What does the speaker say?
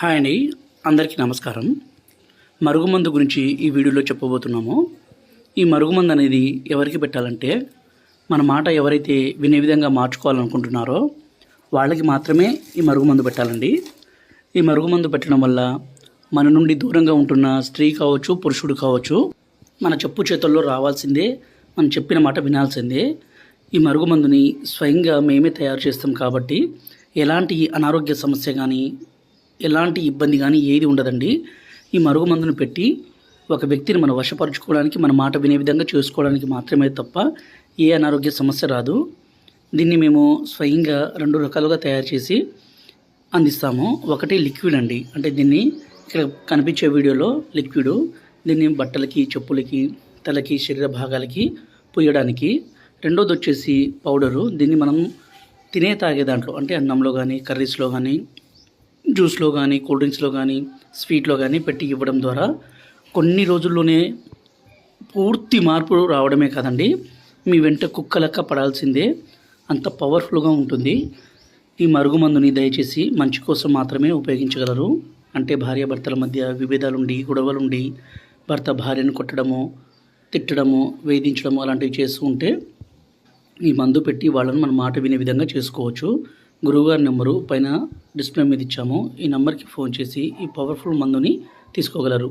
Hi అండి. అందరికీ నమస్కారం. మరుగుమందు గురించి ఈ వీడియోలో చెప్పబోతున్నాము. ఈ మరుగుమందు అనేది ఎవరికి పెట్టాలంటే మన మాట ఎవరైతే వినే విధంగా మార్చుకోవాలనుకుంటున్నారో వాళ్ళకి మాత్రమే ఈ మరుగుమందు పెట్టాలండి. ఈ మరుగుమందు పెట్టడం వల్ల మన నుండి దూరంగా ఉంటున్న స్త్రీ కావచ్చు పురుషుడు కావచ్చు మన చెప్పు చేతుల్లో రావాల్సిందే మనం చెప్పిన మాట వినాల్సిందే. ఈ మరుగుమందుని స్వయంగా మేమే తయారు చేస్తాం కాబట్టి ఎలాంటి అనారోగ్య సమస్య కానీ ఎలాంటి ఇబ్బంది కానీ ఏది ఉండదండి. ఈ మరుగుమందును పెట్టి ఒక వ్యక్తిని మనం వశపరుచుకోవడానికి మన మాట వినే విధంగా చేసుకోవడానికి మాత్రమే తప్ప ఏ అనారోగ్య సమస్య రాదు. దీన్ని మేము స్వయంగా రెండు రకాలుగా తయారు చేసి అందిస్తాము. ఒకటి లిక్విడ్ అండి. అంటే దీన్ని ఇక్కడ కనిపించే వీడియోలో లిక్విడ్ దీన్ని బట్టలకి చెప్పులకి తలకి శరీర భాగాలకి పూయడానికి రెండోది వచ్చేసి పౌడరు. దీన్ని మనం తినే తాగే దాంట్లో అంటే అన్నంలో కానీ కర్రీస్లో కానీ జ్యూస్లో కానీ కూల్ డ్రింక్స్లో కానీ స్వీట్లో కానీ పెట్టి ఇవ్వడం ద్వారా కొన్ని రోజుల్లోనే పూర్తి మార్పు రావడమే కాదండి. మీ వెంట కుక్క లెక్క పడాల్సిందే. అంత పవర్ఫుల్గా ఉంటుంది. ఈ మరుగుమందుని దయచేసి మంచి కోసం మాత్రమే ఉపయోగించగలరు. అంటే భార్యాభర్తల మధ్య విభేదాలుండి గొడవలుండి భర్త భార్యను కొట్టడము తిట్టడము వేధించడము అలాంటివి చేస్తూ ఉంటే ఈ మందు పెట్టి వాళ్ళని మన మాట వినే విధంగా చేసుకోవచ్చు. గురువుగారి నెంబరు పైన డిస్ప్లే మీద ఇచ్చాము. ఈ నెంబర్కి ఫోన్ చేసి ఈ పవర్ఫుల్ మందుని తీసుకోగలరు.